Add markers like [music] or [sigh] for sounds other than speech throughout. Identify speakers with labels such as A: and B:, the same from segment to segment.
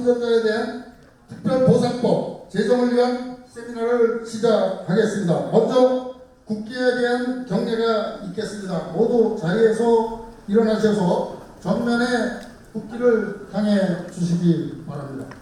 A: 참전자에 대한 특별보상법 제정을 위한 세미나를 시작하겠습니다. 먼저 국기에 대한 경례가 있겠습니다. 모두 자리에서 일어나셔서 전면에 국기를 향해 주시기 바랍니다.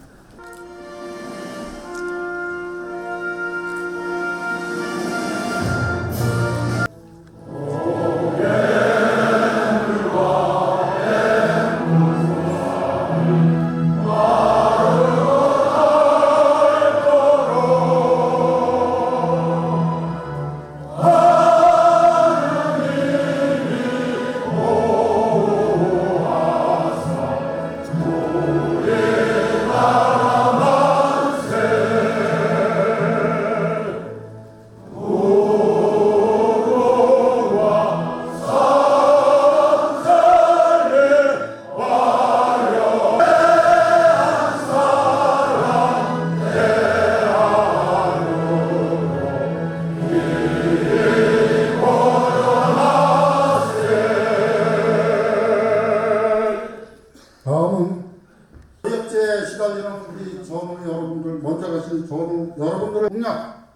A: 시달리는 우리 전우 여러분들 먼저 가신 전우 여러분들의 공약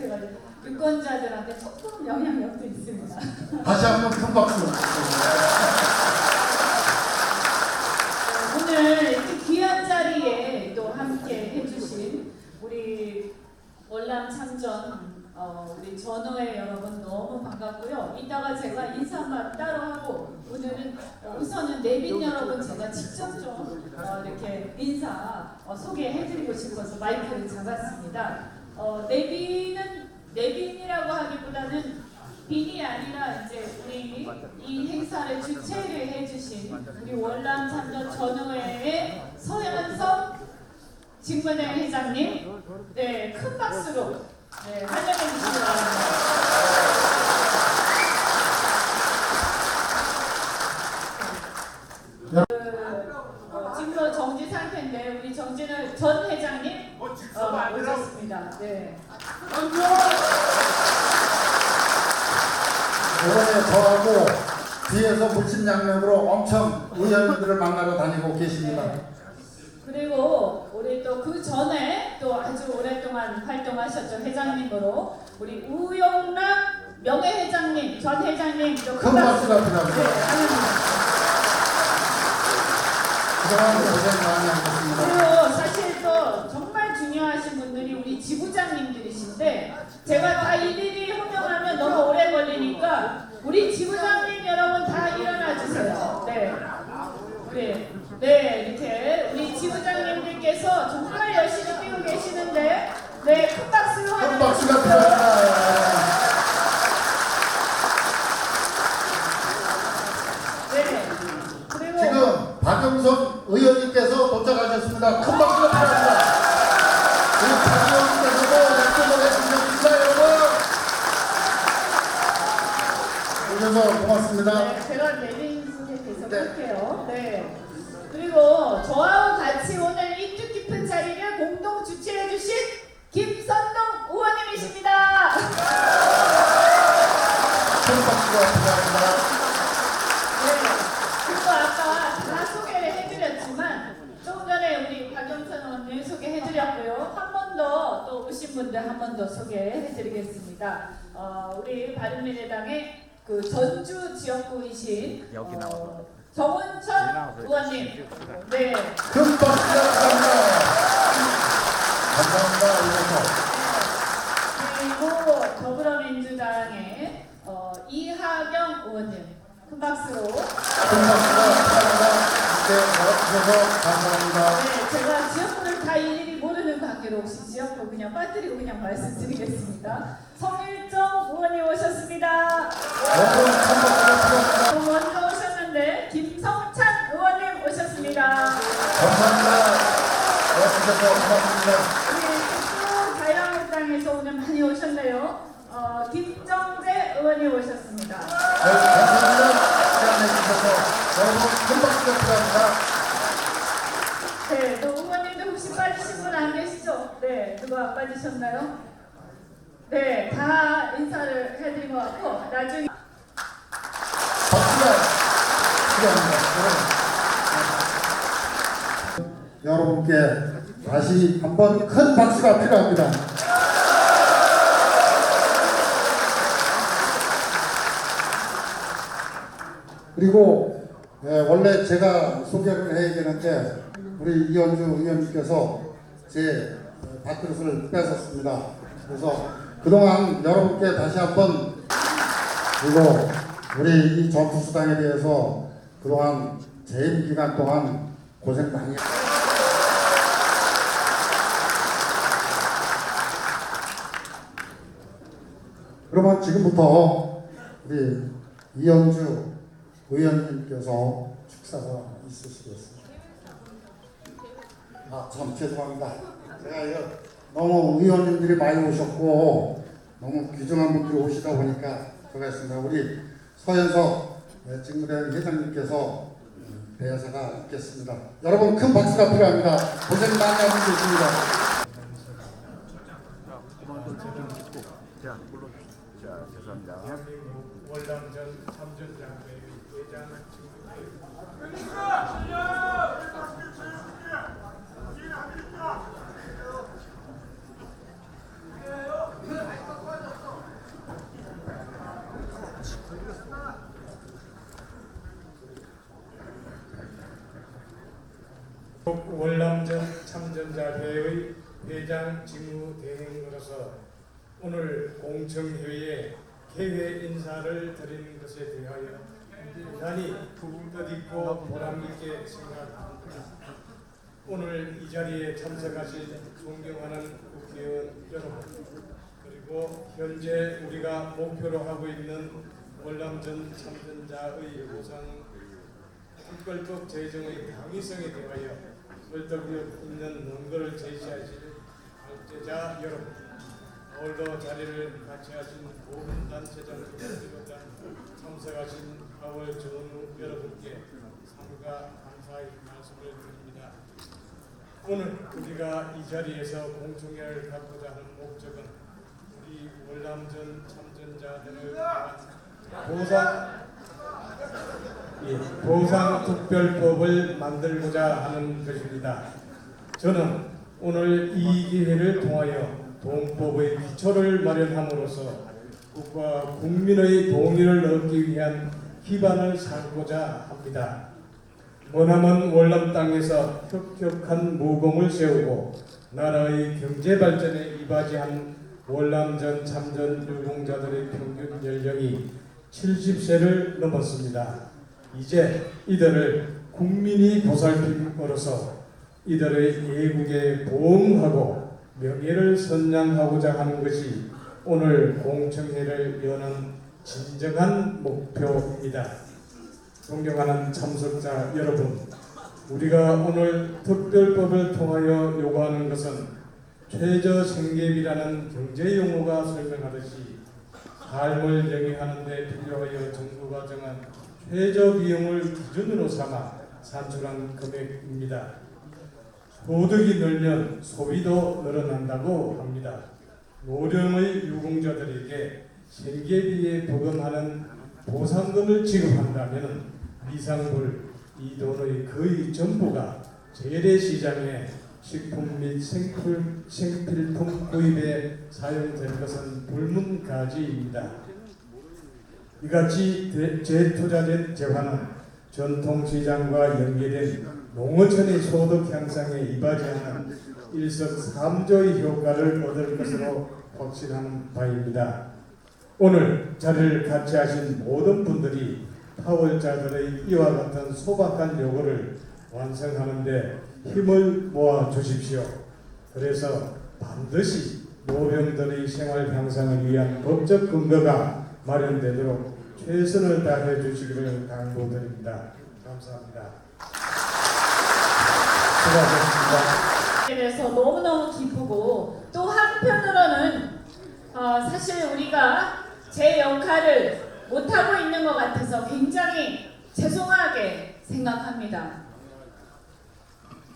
B: 제가 유권자들한테 조금 영향력도 있습니다. [laughs]
A: 다시 한번 큰 박수
B: 오늘 이렇게 귀한 자리에 또 함께 해주신 우리 월남 참전 어, 우리 전호회 여러분 너무 반갑고요. 이따가 제가 인사말 따로 하고 오늘은 어, 우선은 내빈 여러분 제가 직접 좀 어, 이렇게 인사 어, 소개해드리고 싶어서 마이크를 잡았습니다. 어, 내빈은 내빈이라고 하기보다는 빈이 아니라 이제 우리 이 행사를 주최를 해주신 우리 월남 참전 전우회의 서현석 직무대 회장님, 네 큰 박수로 네 환영해 주시기 바랍니다. 그, 어, 지금 정지 상태인데 우리 정진을 전 회장님 어, 오셨습니다. 네.
A: 이번에 저하고 뒤에서 물심양면으로 엄청 의원들을 만나러 다니고 계십니다
B: 그리고 우리 또 그 전에 또 아주 오랫동안 활동하셨죠 회장님으로 우리 우영락 명예 회장님 전 회장님
A: 큰 박수가
B: 네,
A: 필요합니다
B: 환영합니다.
A: 그동안 고생 많이 하셨습니다
B: 그리고 사실 또 정말 중요하신 분들이 우리 지부장님들이신데 제가 다 일일이 호명하면 너무 오래 걸리니까 우리 지부장님 여러분 다 일어나 주세요. 네. 우리 네 이렇게 우리 지부장님들께서 정말 열심히 뛰고 계시는데 네 큰 박수로
A: 큰
B: 환영해
A: 박수가
B: 주십시오.
A: 필요합니다
B: 네. 그리고
A: 지금 박영선 의원님께서 도착하셨습니다. 큰 박수가 필요합니다. 우리 박 의원님께서도 약속을 해주셨습니다, 여러분. 오셔서 고맙습니다.
B: 네, 제가 내린 소개 계속
A: 네.
B: 할게요. 네. 그리고 저하고 같이 오늘 이 뜻깊은 오신 분들 한번 더 소개해드리겠습니다. 어, 우리 바른미래당의 그 전주 지역구이신
C: 여기
B: 어,
C: 나와서.
B: 정원천 의원님, 네,
A: 큰 박수가 필요합니다. 감사합니다. 이래서
B: 그리고 더불어민주당의 어, 이하경 의원님, 큰 박수로.
A: 큰. 이렇게 나와주셔서 감사합니다.
B: 네, 제가 지역구를 다 일일이 모르는 관계로 혹시 지역구 그냥 빠뜨리고 그냥 말씀드리겠습니다. 성일정 의원님 오셨습니다. 또 먼저 오셨는데 김성찬 의원님 오셨습니다.
A: 감사합니다. 고맙습니다.
B: 우리 특수 자유한국당에서 오늘 많이 오셨네요. 어, 김정재 의원님 오셨습니다.
A: 네, 감사합니다. 시간 내주셔서 여러분 큰 박수가 필요합니다.
B: 네, 또 의원님도 혹시 빠지신 분 안 계시죠? 네, 안 빠지셨나요? 네, 다 인사를 해드린 것 같고 나중에.
A: 여러분. 여러분께 다시 한번 큰 박수가 필요합니다. 그리고 예, 원래 제가 소개를 해야 되는데 우리 이현주 의원님께서 제 어, 밥그릇을 뺏었습니다. 그래서 그동안 여러분께 다시 한번 그리고 우리 이 전투수당에 대해서 그동안 재임 기간 동안 고생 많이 했 그러면 지금부터 우리 이현주 의원님께서 축사가 있으시겠습니다. 아, 참 죄송합니다. 제가 이거 너무 의원님들이 많이 오셨고 너무 귀중한 분들이 오시다 보니까 제가 했습니다. 우리 서현석 네, 직무대행 회장님께서 음, 대사가 있겠습니다. 여러분 큰 박수가 필요합니다. 고생 많이 하고 계십니다.
C: 자, 자, 죄송합니다.
D: 월남전 참전장교회 회장 친구 월남전 참전자회의 회장 직무 대행으로서 오늘 공청회에 인사를 드리는 것에 대하여 대단히 뜻있고 보람있게 생각합니다. 오늘 이 자리에 참석하신 존경하는 국회의원 여러분 그리고 현재 우리가 목표로 하고 있는 월남전 참전자의 보상 특별법 제정의 당위성에 대하여 얼떨결 있는 논거를 제시하실 발제자 여러분 오늘도 자리를 같이 하신 모든 단체장들을 비롯한 참석하신 가월 전우 여러분께 삼가 감사의 말씀을 드립니다. 오늘 우리가 이 자리에서 공청회를 갖고자 하는 목적은 우리 월남전 참전자들을 보상 예, 보상특별법을 만들고자 하는 것입니다. 저는 오늘 이 기회를 통하여 동법의 기초를 마련함으로써 국가 국민의 동의를 얻기 위한 기반을 삼고자 합니다. 원함은 월남 땅에서 혁혁한 무공을 세우고 나라의 경제 발전에 이바지한 월남전 참전 유공자들의 평균 연령이 70세를 넘었습니다. 이제 이들을 국민이 보살핌으로써 이들의 예국에 보응하고 명예를 선양하고자 하는 것이 오늘 공청회를 여는 진정한 목표입니다. 존경하는 참석자 여러분, 우리가 오늘 특별법을 통하여 요구하는 것은 최저 생계비라는 경제 용어가 설명하듯이 삶을 영위하는 데 필요하여 정부가 정한 최저 비용을 기준으로 삼아 산출한 금액입니다. 소득이 늘면 소비도 늘어난다고 합니다. 노령의 유공자들에게 생계비에 부과하는 보상금을 지급한다면 미상물 이 돈의 거의 전부가 재래시장에 식품 및 생필, 생필품 구입에 사용될 것은 불문가지입니다. 이같이 대- 재투자된 재화는 전통시장과 연계된 농어촌의 소득 향상에 이바지하는 일석삼조의 효과를 얻을 것으로 확신하는 바입니다. 오늘 자리를 같이 하신 모든 분들이 파월자들의 이와 같은 소박한 요구를 완성하는데 힘을 모아 주십시오. 그래서 반드시 노병들의 생활 향상을 위한 법적 근거가 마련되도록 최선을 다해 주시기를 당부드립니다. 감사합니다. 수고하셨습니다.
B: 대해서 너무너무 기쁘고 또 한편으로는 어, 사실 우리가 제 역할을 못하고 있는 것 같아서 굉장히 죄송하게 생각합니다.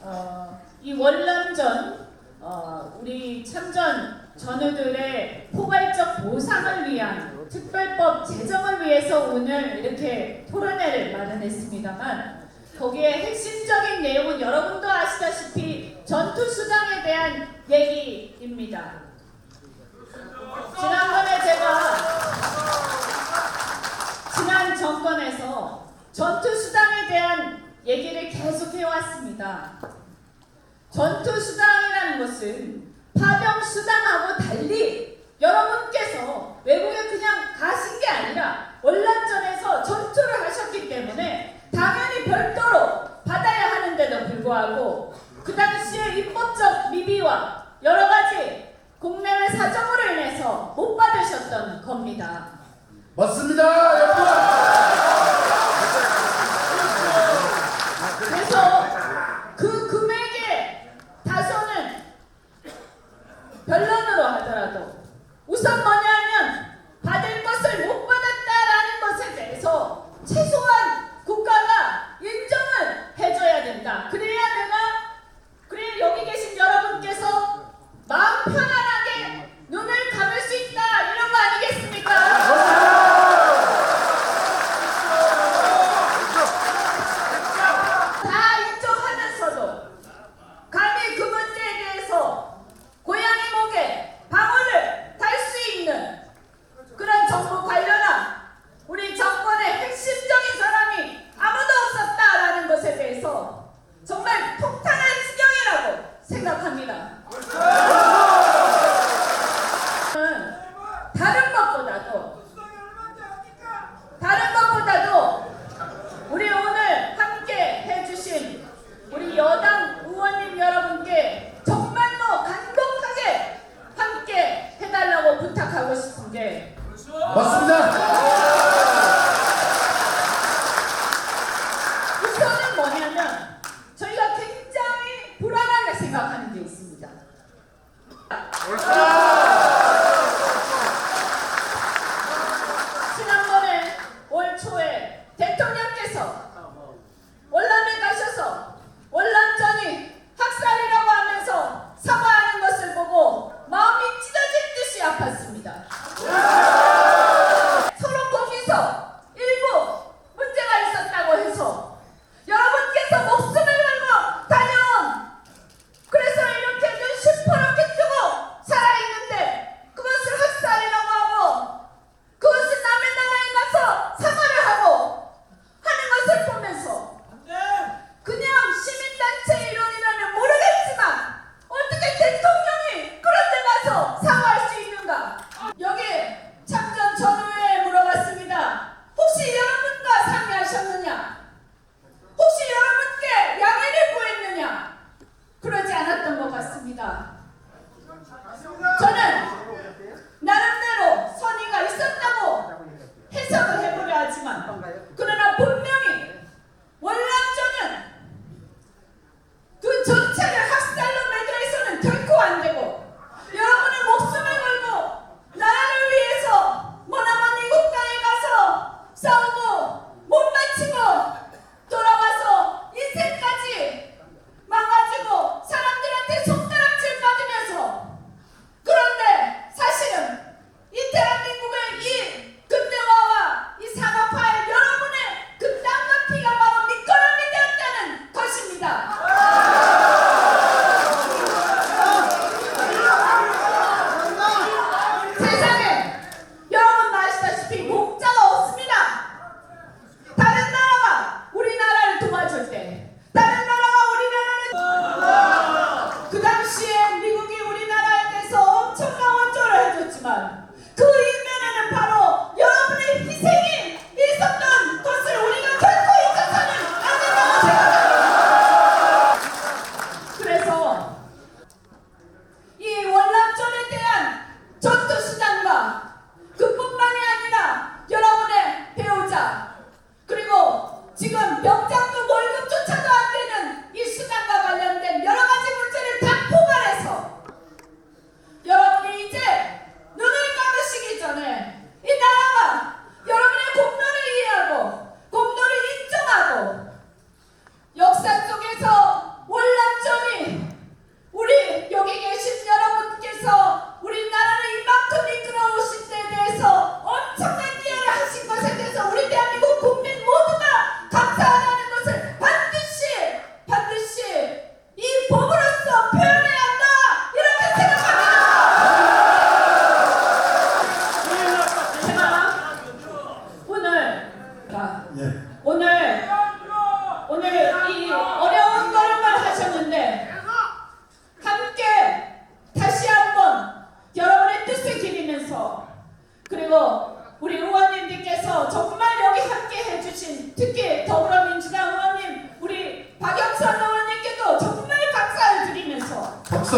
B: 어, 이 월남전 어, 우리 참전 전우들의 포괄적 보상을 위한 특별법 제정을 위해서 오늘 이렇게 토론회를 마련했습니다만 거기에 핵심적인 내용은 여러분도 아시다시피 전투 수당에 대한 얘기입니다. 지난번에 제가 지난 정권에서 전투 수당에 대한 얘기를 계속 해왔습니다. 전투 수당이라는 것은 파병 수당하고 달리 여러분께서 외국에 그냥 가신 게 아니라 월남전에서 전투를 하셨기 때문에 당연히 하는데도 불구하고 그 당시에 입법적 미비와 여러 가지 국내외 사정으로 인해서 못 받으셨던 겁니다.
A: 맞습니다, 여러분.
B: 그래서 그 금액의 다소는 변론으로 하더라도 우선 뭐냐면 받을 것을 못 받았다라는 것에 대해서 최소한 국가가 인정을 해줘야 된다. 그래야 내가 그래 여기 계신 여러분께서 마음 편안하게 눈을 감을 수 있다 이런 거 아니겠습니까? 다 인정하면서도 감히 그 문제에 대해서 고양이 목에 방울을 달 수 있는 그런 정부 관련한 우리 정권의 핵심적인 사람이 아무도 없었다라는 것에 대해서 정말 폭탄한 지경이라고 생각합니다. 저는 다른 것보다도 다른 것보다도 우리 오늘 함께 해주신 우리 여당 의원님 여러분께 정말로 간곡하게 함께 해달라고 부탁하고 싶은 게
A: 맞습니다.
B: 우선은 뭐냐면 저희가 굉장히 불안하게 생각하는 게 있습니다. 지난번에 올 초에 대통령께서 월남에 가셔서 월남전이 학살이라고 하면서 사과하는 것을 보고 마음이 찢어질 듯이 아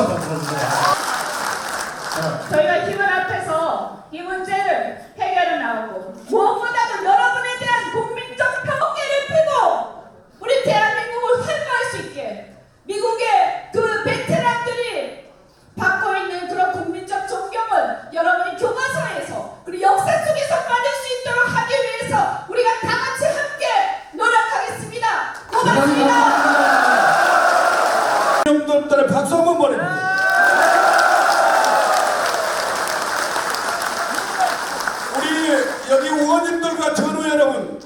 A: 박수 한번.
B: 저희가 힘을 합해서 이 문제를 해결해 나오고 무엇보다도 여러분에 대한 국민적 평화를 펴고 우리 대한민국을 활보할 수 있게 미국의 그 베테랑들이 받고 있는 그런 국민적 존경을 여러분이 교과서에서 그리고 역사 속에서 받을 수 있도록 하기 위해서 우리가 다 같이 함께 노력하겠습니다. 고맙습니다.
E: 형들들의 박수 한번 보내주세요. 우리 여기 의원님들과 전우 여러분,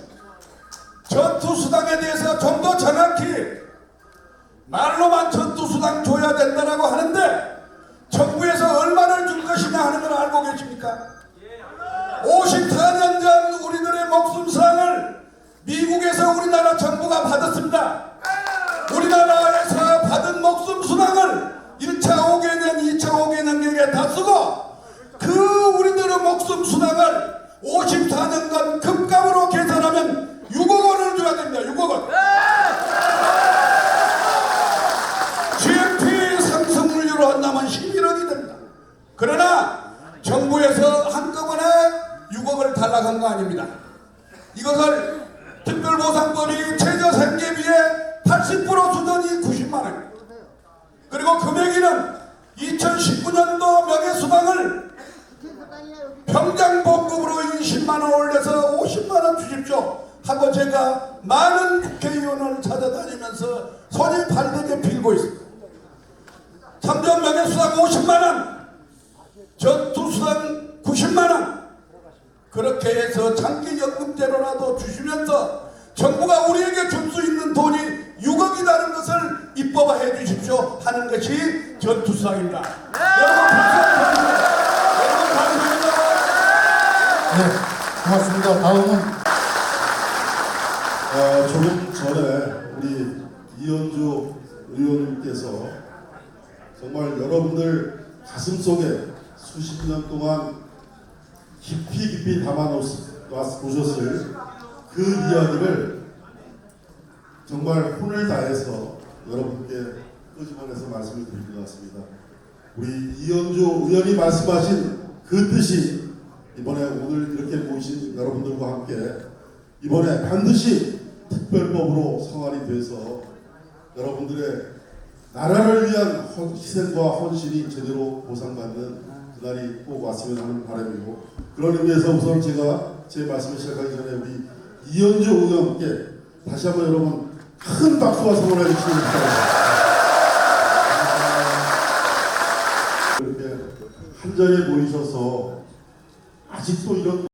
E: 전투수당에 대해서 좀 더 정확히 말로만 전투수당 줘야 된다라고 하는데 정부에서 얼마를 줄 것이냐 하는 걸 알고 계십니까? 54년 전 우리들의 목숨상을 미국에서 우리나라 정부가 받았습니다. 우리나라에서 받은 목숨 수당을 1차 5개년, 2차 5개년 경에 다 쓰고 그 우리들의 목숨 수당을 54년간 급감으로 계산하면 6억 원을 줘야 됩니다. 6억 원. GNP 상승률로 한다면 11억이 됩니다. 그러나 정부에서 한꺼번에 6억을 달라간 거 아닙니다. 이것을 주십시오. 하고 제가 많은 국회의원을 찾아다니면서 손이 발되게 빌고 있습니다. 참전 명예 수당 50만 원, 전투수당 90만 원, 그렇게 해서 장기연금제로라도 주시면서 정부가 우리에게 줄 수 있는 돈이 6억이라는 것을 입법화해 주십시오 하는 것이 전투수당입니다. 감사합니다.
A: 네, 고맙습니다. 다음은
F: 어, 조금 전에 우리 이현주 의원님께서 정말 여러분들 가슴 속에 수십 년 동안 깊이 깊이 담아 놓으셨을 그 이야기를 정말 혼을 다해서 여러분께 끄집어내서 말씀을 드릴 것 같습니다. 우리 이현주 의원이 말씀하신 그 뜻이 이번에 오늘 이렇게 모이신 여러분들과 함께 이번에 반드시 특별법으로 성안이 돼서 여러분들의 나라를 위한 헌- 희생과 헌신이 제대로 보상받는 그날이 꼭 왔으면 하는 바람이고 그런 의미에서 우선 제가 제 말씀을 시작하기 전에 우리 이현주 의원께 다시 한번 여러분 큰 박수와 성원해 주시기 바랍니다. 이렇게 한 자리에 모이셔서 아직도 이런